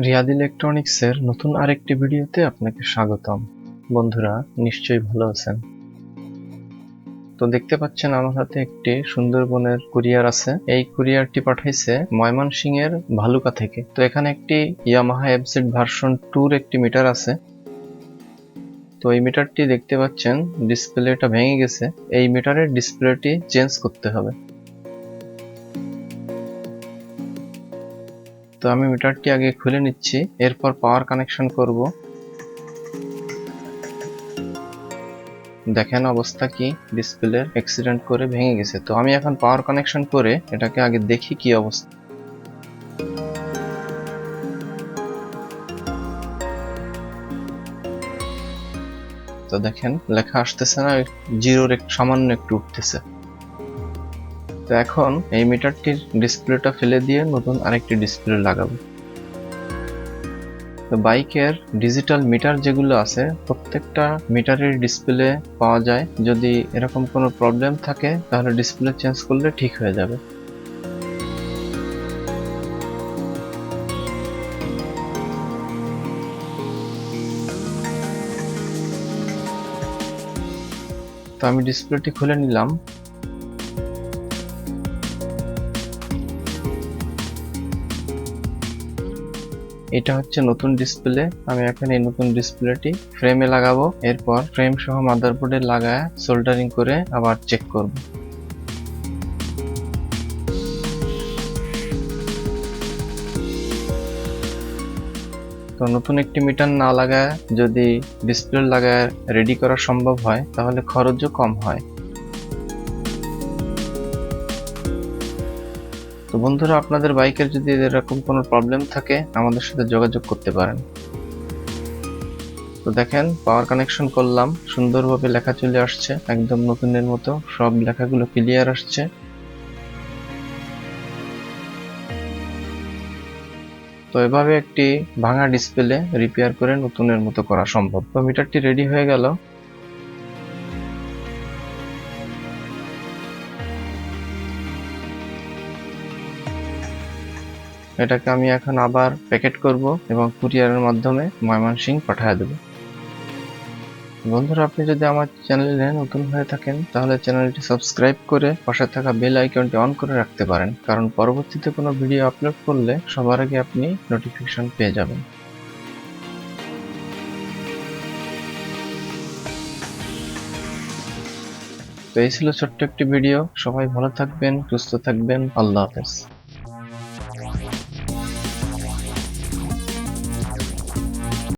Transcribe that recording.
রিয়াদ ইলেকট্রনিক্সের নতুন আরেকটি ভিডিওতে আপনাকে স্বাগতম। বন্ধুরা, নিশ্চয়ই ভালো আছেন। তো দেখতে পাচ্ছেন আমার হাতে একটি সুন্দরবনের কুরিয়ার আছে। এই কুরিয়ারটি পাঠাইছে ময়মনসিং এর ভালুকা থেকে। তো এখানে একটি ইয়ামাহা এফজেড ভার্সন টুর একটি মিটার আছে। তো এই মিটারটি দেখতে পাচ্ছেন, ডিসপ্লেটা ভেঙে গেছে। এই মিটারের ডিসপ্লেটি চেঞ্জ করতে হবে। তো আমি মিটারটি আগে খুলে নিচ্ছি, এরপর পাওয়ার কানেকশন করব। দেখেন অবস্থা কি ডিসপ্লের অ্যাক্সিডেন্ট করে ভেঙে গেছে। তো আমি এখন পাওয়ার কানেকশন করে এটাকে আগে দেখি কি অবস্থা। তো দেখেন, লেখা আসতেছে না, জিরোর সামান্য একটু উঠতেছে। তো এখন এই মিটারটির ডিসপ্লেটা ফেলে দিয়ে নতুন আরেকটি ডিসপ্লে লাগাবো। তো বাইকের ডিজিটাল মিটার যেগুলো আছে, প্রত্যেকটা মিটারের ডিসপ্লে পাওয়া যায়। যদি এরকম কোনো প্রবলেম থাকে, তাহলে ডিসপ্লে চেঞ্জ করলে ঠিক হয়ে যাবে। তো আমি ডিসপ্লেটি খুলে নিলাম। এটা হচ্ছে নতুন ডিসপ্লে আমি এখন এই নতুন ডিসপ্লেটি ফ্রেমে লাগাবো। এরপর ফ্রেম সহ মাদারবোর্ডে লাগায় সোল্ডারিং করে আবার চেক করব। তো নতুন একটি মিটার না লাগায় যদি ডিসপ্লে লাগায় রেডি করা সম্ভব হয়, তাহলে খরচও কম হয়। তো বন্ধুরা, আপনাদের বাইকের যদি এরকম কোনো প্রবলেম থাকে, আমাদের সাথে যোগাযোগ করতে পারেন। তো দেখেন পাওয়ার কানেকশন করলাম, সুন্দরভাবে লেখা চলে আসছে, একদম নতুনের মতো, সব লেখাগুলো ক্লিয়ার আসছে। তো এভাবে একটি ভাঙা ডিসপ্লে রিপেয়ার করে নতুনের মতো করা সম্ভব। তো মিটারটি রেডি হয়ে গেল। এটাকে আমি এখন আবার প্যাকেট করব এবং কুরিয়ারের মাধ্যমে ময়মনসিং পাঠিয়ে দেব। বন্ধুরা, আপনি যদি আমার চ্যানেলে নতুন হয়ে থাকেন, তাহলে চ্যানেলটি সাবস্ক্রাইব করে পাশে থাকা বেল আইকনটি অন করে রাখতে পারেন, কারণ পরবর্তীতে কোনো ভিডিও আপলোড করলে সবার আগে আপনি নোটিফিকেশন পেয়ে যাবেন। তো এই ছিল ছোট্ট একটি ভিডিও সবাই ভালো থাকবেন, সুস্থ থাকবেন। আল্লাহ হাফেজ।